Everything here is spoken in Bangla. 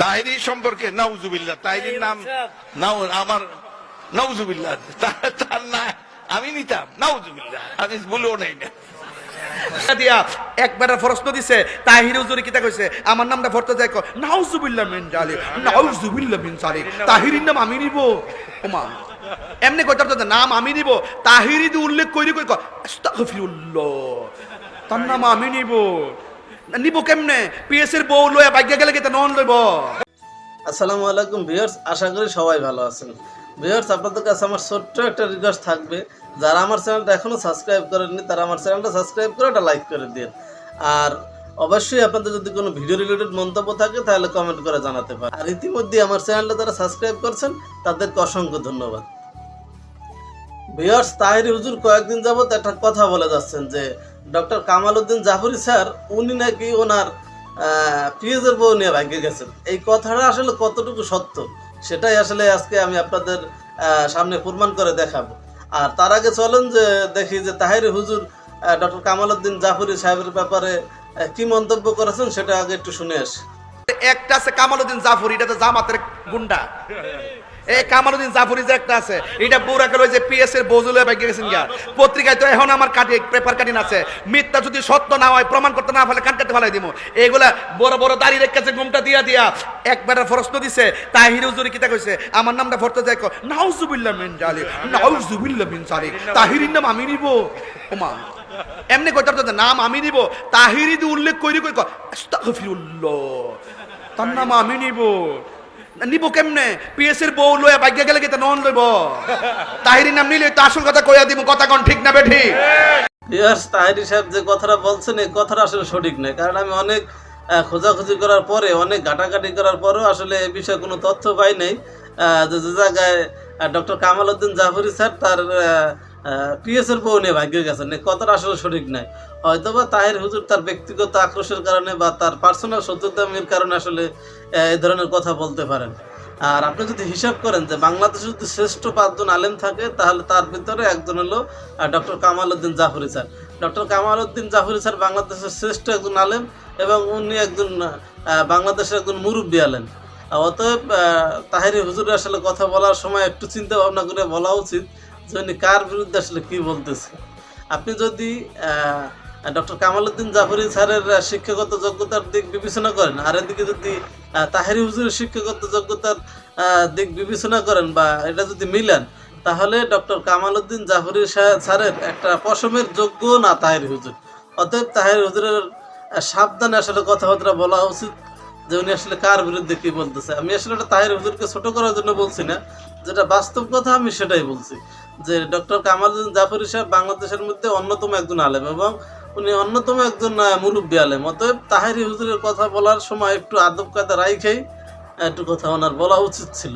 তাহিরি সম্পর্কে নাউজুবিল্লাহ। তাহিরির নাম নাও আমার নাউজুবিল্লাহ। তার না আমি নিতাম। নাউজুবিল্লাহ। আমি বলেও নাই না। দিয়া একবার প্রশ্ন দিছে তাহির হুজুরি কিতা কইছে? আমার নামটা ভরতে যায় কো নাউজুবিল্লাহ মিন জালিক নাউজুবিল্লাহ মিন জালিক। তাহিরির নাম আমি নিব। ওমা। এমনি কইতার তো নাম আমি নিব। তাহিরি দি উল্লেখ কইরি কই কো আস্তাগফিরুল্লাহ। তার নাম আমি নিব। নিব কেমনে? পিএস এর বউ লয়া ভাগ্য গেলে কিতা নন লইব? আসসালামু আলাইকুম ভিউয়ার্স, আশা করি সবাই ভালো আছেন। ভিউয়ার্স, আপনাদের কাছে আমার ছোট্ট একটা রিকোয়েস্ট থাকবে। যারা আমার চ্যানেলটা এখনও সাবস্ক্রাইব করেননি, তারা আমার চ্যানেলটা সাবস্ক্রাইব করে একটা লাইক করে দিন। আর অবশ্যই আপনাদের যদি কোনো ভিডিও রিলেটেড মন্তব্য থাকে, তাহলে কমেন্ট করে জানাতে পারেন। আর ইতিমধ্যে আমার চ্যানেলটা যারা সাবস্ক্রাইব করছেন, তাদেরকে অসংখ্য ধন্যবাদ। ভিউয়ার্স, তাহির হুজুর কয়েকদিন যাবত একটা কথা বলে যাচ্ছেন যে ডক্টর কামাল উদ্দিন জাফরি স্যার, উনি নাকি ওনার পিএজের বউ নিয়ে ভাগ্যে গেছেন। এই কথাটা আসলে কতটুকু সত্য, সেটাই আসলে আজকে আমি আপনাদের সামনে প্রমাণ করে দেখাবো। আর তার আগে চলেন যে দেখি যে তাহির হুজুর ডক্টর কামাল উদ্দিন জাফরি সাহেবের ব্যাপারে কি মন্তব্য করেছেন সেটা আগে একটু শুনে আসি। একটা আছে কামালউদ্দিন জাফর, এটা তো জামাতের গুন্ডা। এই কামালউদ্দিন জাফরি যে একটা আছে, এটা বুড়া করে যে পিএস এর বজুলে বাইকে গেছেন গিয়া। পত্রিকায় তো এখন আমার কাটি পেপার কাটিন আছে মিথ্যা যদি সত্য না হয়, প্রমাণ করতে না পারলে কান কাটতে ফেলাই দিব এগুলা বড় বড় দাড়ি রেখেছে ঘুমটা দিয়া দিয়া একবার প্রশ্ন দিছে তাহির হুজুরি কিতা কইছে, আমার নামটা ভরতে কো। নাউজুবিল্লাহ মিন জালিক, নাউজুবিল্লাহ মিন জালিক, তাহিরির নাম আমি নিব। ওমা, এমনি কইতার তো নাম আমি নিব, তাহিরি উল্লেখ কইরি কই আস্তাগফিরুল্লাহ, তার নাম আমি নিব। নিব কেমনে? পিএস এর বউ লয়া ভাগ্য গেলে কিতা নন লইব? তাহিরি নাম নিলে তো আসল কথা কইয়া দিব কথা কোন ঠিক না বেঠি? ইয়ার্স তাহিরি সাহেব যে কথাটা বলছেন, এই কথাটা আসলে সঠিক নয়। কারণ আমি অনেক খোঁজাখুঁজি করার পরে, অনেক ঘাটাঘাটি করার পরেও আসলে এ বিষয়ে কোনো তথ্য পাই নাই। যে জায়গায় ডক্টর কামাল উদ্দিন জাফরি স্যার তার পিএস এর বউ নিয়ে ভাগ্য গেছেন কথাটা আসলে সঠিক নয়? হয়তোবা তাহের হুজুর তার ব্যক্তিগত আক্রোশের কারণে বা তার পার্সোনাল শত্রুতামির কারণে আসলে এই ধরনের কথা বলতে পারেন। আর আপনি যদি হিসাব করেন যে বাংলাদেশে যদি শ্রেষ্ঠ পাঁচজন আলেম থাকে, তাহলে তার ভিতরে একজন হলো doctor Kamal Uddin Jafri sir. Doctor Kamal Uddin Jafri sir বাংলাদেশের শ্রেষ্ঠ একজন আলেম এবং উনি একজন বাংলাদেশের একজন মুরব্বী আলেম। অতএব তাহিরি হুজুরের আসলে কথা বলার সময় একটু চিন্তা ভাবনা করে বলা উচিত যে কার বিরুদ্ধে আসলে কি বলতেছে? আপনি যদি ডক্টর কামালউদ্দিন জাফরি স্যারের শিক্ষাগত যোগ্যতার দিক বিবেচনা করেন, আর এদিকে যদি তাহেরি হুজুরের শিক্ষাগত যোগ্যতার দিক বিবেচনা করেন বা এটা যদি মিলান, তাহলে ডক্টর কামালউদ্দিন জাফরি স্যারের একটা পশমের যোগ্য না তাহেরি হুজুর। অতএব তাহের হুজুরের সাবধানে আসলে কথাবার্তা বলা উচিত। যে উনি আসলে কার বিরুদ্ধে কি বলতেছে? আমি আসলে এটা তাহির হুজুরকে ছোট করার জন্য বলছি না। যেটা বাস্তব কথা, আমি সেটাই বলছি। যে ডক্টর কামালুদ্দিন জাফরি সাহেব বাংলাদেশের মধ্যে অন্যতম একজন আলেম এবং উনি অন্যতম একজন মুরব্বী আলেম। অতএব তাহিরি হুজুরের কথা বলার সময় একটু আদব কাদা রাইখেই একটু কথা ওনার বলা উচিত ছিল।